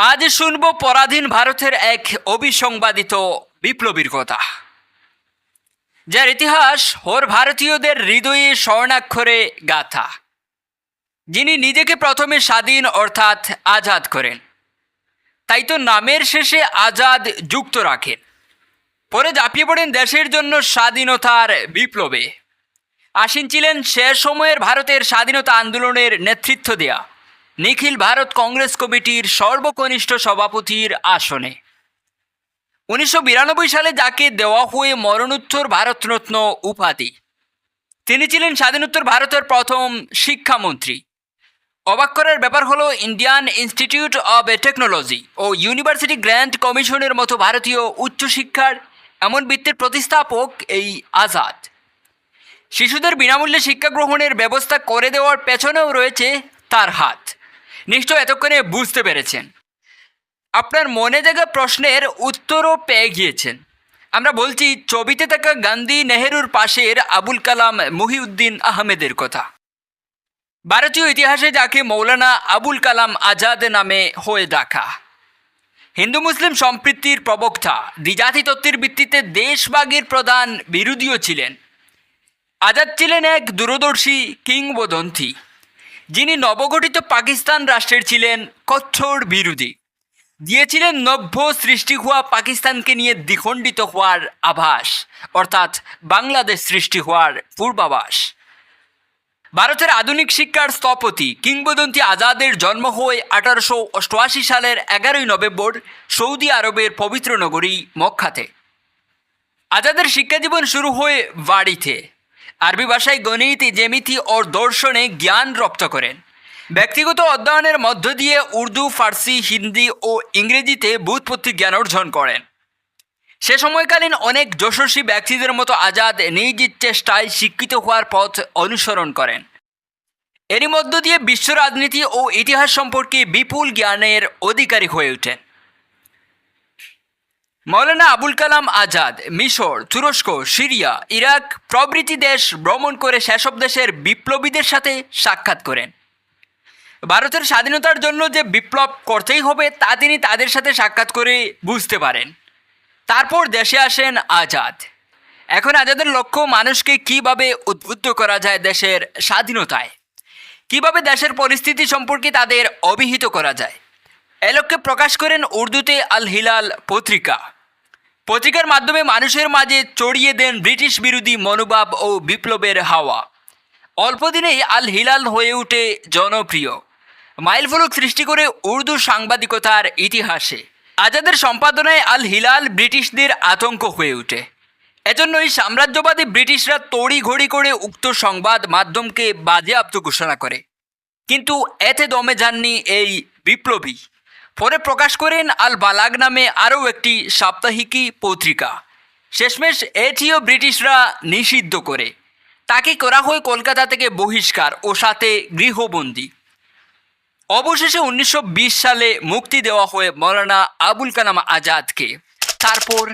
আজ শুনব পরাধীন ভারতের এক অবিসংবাদিত বিপ্লবীর কথা। যার ইতিহাস হোর ভারতীয়দের হৃদয়ে স্বর্ণাক্ষরে গাথা। যিনি নিজেকে প্রথমে স্বাধীন অর্থাৎ আজাদ করেন। তাই তো নামের শেষে আজাদ যুক্ত রাখেন। পরে ঝাঁপিয়ে পড়েন দেশের জন্য স্বাধীনতার বিপ্লবে। আসীন ছিলেন সে সময়ের ভারতের স্বাধীনতা আন্দোলনের নেতৃত্ব দেয়া। নিখিল ভারত কংগ্রেস কমিটির সর্বকনিষ্ঠ সভাপতির আসনে। উনিশশো বিরানব্বই সালে যাকে দেওয়া হয়ে মরণোত্তর ভারতরত্ন উপাধি। তিনি ছিলেন স্বাধীনোত্তর ভারতের প্রথম শিক্ষামন্ত্রী। অবাক করার ব্যাপার হলো, ইন্ডিয়ান ইনস্টিটিউট অব টেকনোলজি ও ইউনিভার্সিটি গ্র্যান্ড কমিশনের মতো ভারতীয় উচ্চশিক্ষার এমন বৃত্তির প্রতিস্থাপক এই আজাদ। শিশুদের বিনামূল্যে শিক্ষা গ্রহণের ব্যবস্থা করে দেওয়ার পেছনেও রয়েছে তার হাত। নিশ্চয় এতক্ষণে বুঝতে পেরেছেন। আপনার মনে জায়গা প্রশ্নের উত্তরও পেয়ে গিয়েছেন। আমরা বলছি, ছবিতে থাকা গান্ধী নেহেরুর পাশের আবুল কালাম মহিউদ্দিন আহমেদের কথা। ভারতীয় ইতিহাসে যাকে মৌলানা আবুল কালাম আজাদ নামে হয়ে ডাকা। হিন্দু মুসলিম সম্প্রীতির প্রবক্তা, দ্বিজাতি তত্ত্বের ভিত্তিতে দেশভাগের প্রধান বিরোধীও ছিলেন। আজাদ ছিলেন এক দূরদর্শী কিংবদন্তি। যিনি নবগঠিত পাকিস্তান রাষ্ট্রের ছিলেন কঠোর বিরোধী। দিয়েছিলেন নভ্য সৃষ্টি হওয়া পাকিস্তানকে নিয়ে দ্বিখণ্ডিত হওয়ার আভাস, অর্থাৎ বাংলাদেশ সৃষ্টি হওয়ার পূর্বাভাস। ভারতের আধুনিক শিক্ষার স্থপতি কিংবদন্তি আজাদের জন্ম হয় আঠারোশো অষ্টআশি সালের এগারোই নভেম্বর সৌদি আরবের পবিত্র নগরী মক্কাতে। আজাদের শিক্ষাজীবন শুরু হয় বাড়িতে। আরবি ভাষায় গণিত, জ্যামিতি ও দর্শনে জ্ঞান রপ্ত করেন। ব্যক্তিগত অধ্যয়নের মধ্য দিয়ে উর্দু, ফার্সি, হিন্দি ও ইংরেজিতে বুৎপত্তি জ্ঞান অর্জন করেন। সে সময়কালীন অনেক যশস্বী ব্যক্তিদের মতো আজাদ, নিজ চেষ্টায় শিক্ষিত হওয়ার পথ অনুসরণ করেন। এরই মধ্য দিয়ে বিশ্ব রাজনীতি ও ইতিহাস সম্পর্কে বিপুল জ্ঞানের অধিকারী হয়ে ওঠেন। মৌলানা আবুল কালাম আজাদ, মিশর, তুরস্ক, সিরিয়া, ইরাক প্রভৃতি দেশ ভ্রমণ করে সেসব দেশের বিপ্লবীদের সাথে সাক্ষাৎ করেন। ভারতের স্বাধীনতার জন্য যে বিপ্লব করতেই হবে, তা তিনি তাদের সাথে সাক্ষাৎ করে বুঝতে পারেন। তারপর দেশে আসেন আজাদ। এখন আজাদের লক্ষ্য মানুষকে কীভাবে উদ্বুদ্ধ করা যায় দেশের স্বাধীনতায়? কীভাবে দেশের পরিস্থিতি সম্পর্কে তাদের অভিহিত করা যায়? এ লক্ষ্যে প্রকাশ করেন উর্দুতে আল হিলাল পত্রিকা। পত্রিকার মাধ্যমে মানুষের মাঝে চড়িয়ে দেন ব্রিটিশ বিরোধী মনোভাব ও বিপ্লবের হাওয়া। অল্প দিনেই আল হিলাল হয়ে ওঠে জনপ্রিয়। মাইলফলক সৃষ্টি করে উর্দু সাংবাদিকতার ইতিহাসে। আজাদের সম্পাদনায় আল হিলাল ব্রিটিশদের আতঙ্ক হয়ে ওঠে। এজন্যই সাম্রাজ্যবাদী ব্রিটিশরা তড়ি ঘড়ি করে উক্ত সংবাদ মাধ্যমকে বাজেয়াপ্ত ঘোষণা করে। কিন্তু এতে দমে যাননি এই বিপ্লবী। পরে প্রকাশ করেন আল বালাগ নামে আরও একটি সাপ্তাহিকী পত্রিকা। শেষমেশ এটিও ব্রিটিশরা নিষিদ্ধ করে। তাকে করা হয় কলকাতা থেকে বহিষ্কার ও সাথে গৃহবন্দী। অবশেষে উনিশশো বিশ সালে মুক্তি দেওয়া হয় মৌলানা আবুল কালাম আজাদকে। তারপর